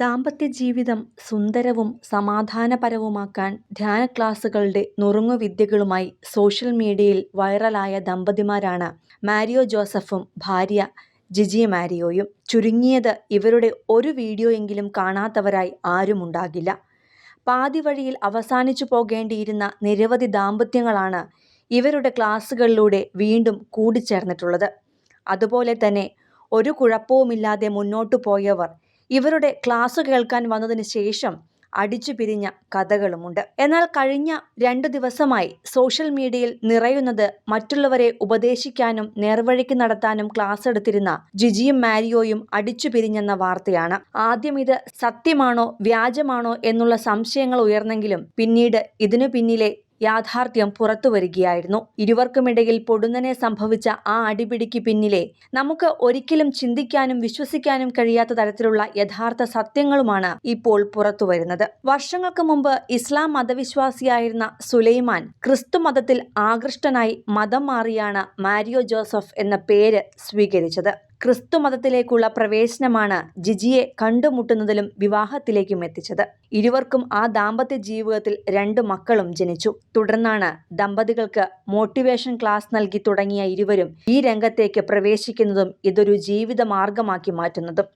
ദാമ്പത്യ ജീവിതം സുന്ദരവും സമാധാനപരവുമാക്കാൻ ധ്യാന ക്ലാസുകളുടെ നുറുങ്ങുവിദ്യകളുമായി സോഷ്യൽ മീഡിയയിൽ വൈറലായ ദമ്പതിമാരാണ് മാരിയോ ജോസഫും ഭാര്യ ജിജി മാരിയോയും. ചുരുങ്ങിയത് ഇവരുടെ ഒരു വീഡിയോയെങ്കിലും കാണാത്തവരായി ആരുമുണ്ടാകില്ല പാതി വഴിയിൽ അവസാനിച്ചു പോകേണ്ടിയിരുന്ന നിരവധി ദാമ്പത്യങ്ങളാണ് ഇവരുടെ ക്ലാസ്സുകളിലൂടെ വീണ്ടും കൂടിച്ചേർന്നിട്ടുള്ളത്. അതുപോലെ തന്നെ ഒരു കുഴപ്പവുമില്ലാതെ മുന്നോട്ടു പോയവർ ഇവരുടെ ക്ലാസ് കേൾക്കാൻ വന്നതിന് ശേഷം അടിച്ചു പിരിഞ്ഞ കഥകളുമുണ്ട്. എന്നാൽ കഴിഞ്ഞ രണ്ടു ദിവസമായി സോഷ്യൽ മീഡിയയിൽ നിറയുന്നത് മറ്റുള്ളവരെ ഉപദേശിക്കാനും നേർവഴിക്ക് നടത്താനും ക്ലാസ് എടുത്തിരുന്ന ജിജിയും മാരിയോയും അടിച്ചു പിരിഞ്ഞെന്ന വാർത്തയാണ്. ആദ്യം ഇത് സത്യമാണോ വ്യാജമാണോ എന്നുള്ള സംശയങ്ങൾ ഉയർന്നെങ്കിലും പിന്നീട് ഇതിനു പിന്നിലെ യാഥാർത്ഥ്യം പുറത്തു പുറത്തുവരികയായിരുന്നു ഇരുവർക്കുമിടയിൽ പൊടുന്നനെ സംഭവിച്ച ആ അടിപിടിക്ക് പിന്നിലെ നമുക്ക് ഒരിക്കലും ചിന്തിക്കാനും വിശ്വസിക്കാനും കഴിയാത്ത തരത്തിലുള്ള യഥാർത്ഥ സത്യങ്ങളുമാണ് ഇപ്പോൾ പുറത്തു വരുന്നത്. വർഷങ്ങൾക്ക് മുമ്പ് ഇസ്ലാം മതവിശ്വാസിയായിരുന്ന സുലൈമാൻ ക്രിസ്തു മതത്തിൽ ആകൃഷ്ടനായി മതം മാറിയാണ് മാരിയോ ജോസഫ് എന്ന പേര് സ്വീകരിച്ചത്. ക്രിസ്തു മതത്തിലേക്കുള്ള പ്രവേശനമാണ് ജിജിയെ കണ്ടുമുട്ടുന്നതിലും വിവാഹത്തിലേക്കും എത്തിച്ചത്. ഇരുവർക്കും ആ ദാമ്പത്യ ജീവിതത്തിൽ രണ്ട് മക്കളും ജനിച്ചു. തുടർന്നാണ് ദമ്പതികൾക്ക് മോട്ടിവേഷൻ ക്ലാസ് നൽകി തുടങ്ങിയ ഇരുവരും ഈ രംഗത്തേക്ക് പ്രവേശിക്കുന്നതും ഇതൊരു ജീവിത മാർഗമാക്കി മാറ്റുന്നതും.